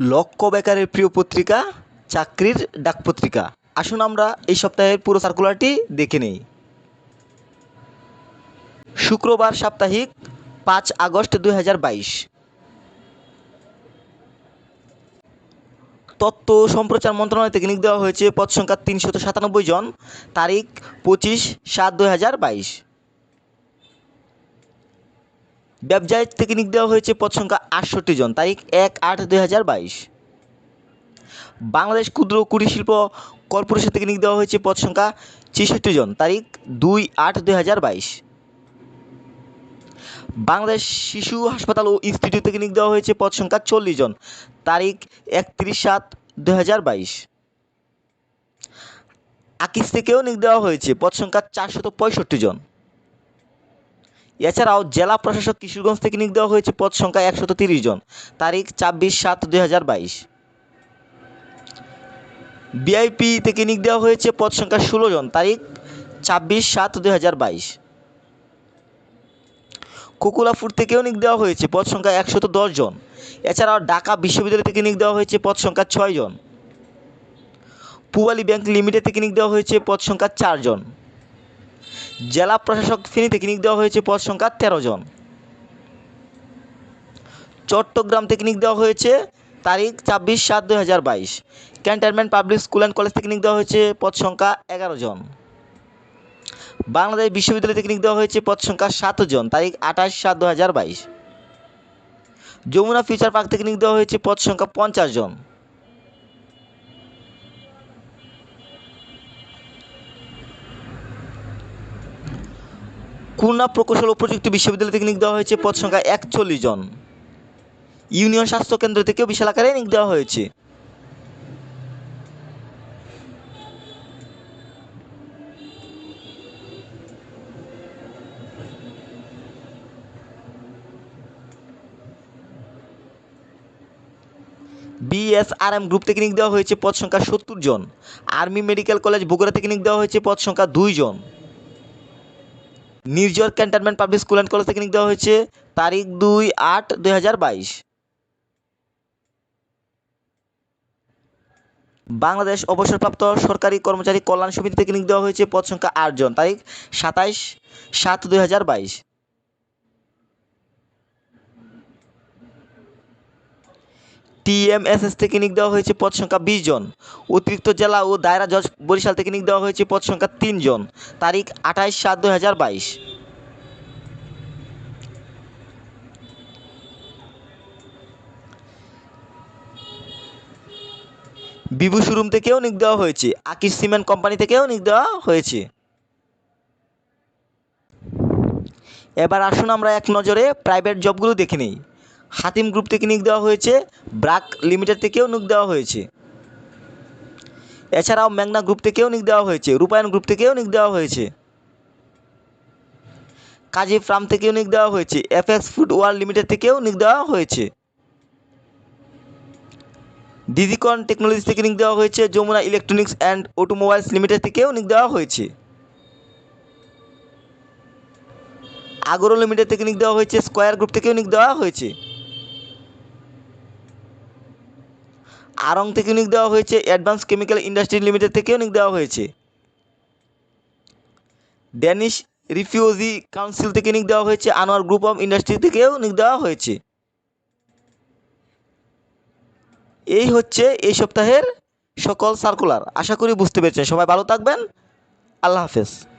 লক্ষ্য বেকারের প্রিয় পত্রিকা, চাকরির ডাক পত্রিকা। আসুন আমরা এই সপ্তাহের পুরো সার্কুলারটি দেখে নেই। শুক্রবার সাপ্তাহিক, পাঁচ আগস্ট দুই হাজার বাইশ। তথ্য সম্প্রচার মন্ত্রণালয় থেকে নিয়োগ দেওয়া হয়েছে, পদ সংখ্যা তিনশত সাতানব্বই জন, তারিখ পঁচিশ সাত দুই হাজার বাইশ। ব্যবসায় নিয়োগ দেওয়া হয়েছে পদ সংখ্যা আটষট্টি জন, তারিখ এক আট দুই হাজার বাইশ। বাংলাদেশ ক্ষুদ্র ও কুটির শিল্প কর্পোরেশন থেকে নিয়োগ দেওয়া হয়েছে পদ সংখ্যা ছেষট্টি জন, তারিখ দুই আট দুই হাজার বাইশ। বাংলাদেশ শিশু হাসপাতাল ও ইনস্টিটিউট থেকে নিয়োগ দেওয়া হয়েছে পদ সংখ্যা চল্লিশ জন, তারিখ একত্রিশ সাত দুই হাজার বাইশ। আকিস থেকেও নিয়োগ দেওয়া হয়েছে পদ সংখ্যা চারশত পঁয়ষট্টি জন। এছাড়াও জেলা প্রশাসক কিশোরগঞ্জ থেকে নিয়োগ দেওয়া হয়েছে পদ সংখ্যা একশত তিরিশ জন। তারিখ ছাব্বিশ সাত দুই হাজার বাইশ। বিআইপি থেকে নিয়োগ দেওয়া হয়েছে পদ সংখ্যা ষোলো জন, তারিখ ছাব্বিশ সাত দুই হাজার বাইশ। কোকুলাপুর থেকেও নিয়োগ দেওয়া হয়েছে পদ সংখ্যা একশত দশ জন। এছাড়াও ঢাকা বিশ্ববিদ্যালয় থেকে নিয়োগ দেওয়া হয়েছে পদ সংখ্যা ছয় জন। পুবালি ব্যাংক লিমিটেড থেকে নিয়োগ দেওয়া হয়েছে পদ সংখ্যা চারজন জেলা প্রশাসক ফেনী থেকে নিয়োগ দেওয়া হয়েছে পদ সংখ্যা তেরো জন। চট্টগ্রাম থেকে নিয়োগ দেওয়া হয়েছে তারিখ ছাব্বিশ সাত দুই হাজার বাইশ। Cantonment public school and college থেকে নিয়োগ দেওয়া হয়েছে পদ সংখ্যা এগারো জন। বাংলাদেশ বিশ্ববিদ্যালয় থেকে নিয়োগ দেওয়া হয়েছে পদ সংখ্যা সাত জন, তারিখ আঠাশ সাত দু হাজার বাইশ। যমুনা ফিউচার পার্ক থেকে নিয়োগ দেওয়া হয়েছে পদ সংখ্যা পঞ্চাশ জন। খুলনা প্রকৌশল ও প্রযুক্তি বিশ্ববিদ্যালয় থেকে নিয়োগ দেওয়া হয়েছে। পদ সংখ্যা একচল্লিশ জন। ইউনিয়ন স্বাস্থ্য কেন্দ্র থেকেও বিশাল আকারে নিয়োগ দেওয়া হয়েছে। বিএসআরএম গ্রুপ থেকে নিয়োগ দেওয়া হয়েছে। পদ সংখ্যা সত্তর জন। আর্মি মেডিকেল কলেজ বগুড়া থেকে নিয়োগ দেওয়া হয়েছে। পদ সংখ্যা দুই জন। Nirjhor cantonment public school and college থেকে নিয়োগ দেওয়া হয়েছে তারিখ দুই আট দুই বাংলাদেশ অবসরপ্রাপ্ত সরকারি কর্মচারী কল্যাণ সমিতি থেকে নিয়োগ দেওয়া হয়েছে পদ সংখ্যা আটজন, তারিখ সাতাইশ সাত দুই হাজার বাইশ টিএমএসএস থেকে নিয়োগ দেওয়া হয়েছে পদ সংখ্যা বিশ জন। অতিরিক্ত জেলা ও দায়রা জজ বরিশাল থেকে নিয়োগ দেওয়া হয়েছে পদ সংখ্যা তিন জন। তারিখ আঠাইশ সাত দু হাজার বাইশ। বিভু শোরুম থেকেও নিক দেওয়া হয়েছে। আকিস সিমেন্ট কোম্পানি থেকেও নিক দেওয়া হয়েছে। এবার আসুন আমরা এক নজরে প্রাইভেট জবগুলো দেখে নিই। হাতিম গ্রুপ থেকে নিয়োগ দেওয়া হয়েছে ব্রাক লিমিটেড থেকেও নিয়োগ দেওয়া হয়েছে এছাড়াও মেঘনা গ্রুপ থেকেও নিয়োগ দেওয়া হয়েছে রূপায়ণ গ্রুপ থেকেও নিয়োগ দেওয়া হয়েছে কাজী ফার্ম থেকেও নিয়োগ দেওয়া হয়েছে এফএক্স ফুড ওয়ার্ল্ড লিমিটেড থেকেও নিয়োগ দেওয়া হয়েছে ডিজিকন টেকনোলজি থেকে নিয়োগ দেওয়া হয়েছে Jamuna electronics and automobiles limited থেকেও নিয়োগ দেওয়া হয়েছে আগরো লিমিটেড থেকে নিয়োগ দেওয়া হয়েছে স্কোয়ার গ্রুপ থেকেও নিয়োগ দেওয়া হয়েছে আরং থেকে নিয়োগ দেওয়া হয়েছে, অ্যাডভান্স কেমিক্যাল ইন্ডাস্ট্রি লিমিটেড থেকেও নিয়োগ দেওয়া হয়েছে। ড্যানিশ রিফিউজি কাউন্সিল থেকে নিয়োগ দেওয়া হয়েছে, আনোয়ার গ্রুপ অফ ইন্ডাস্ট্রি থেকেও নিক দেওয়া হয়েছে। এই হচ্ছে এই সপ্তাহের সকল সার্কুলার। আশা করি বুঝতে পেরেছেন। সবাই ভালো থাকবেন। আল্লাহ হাফেজ।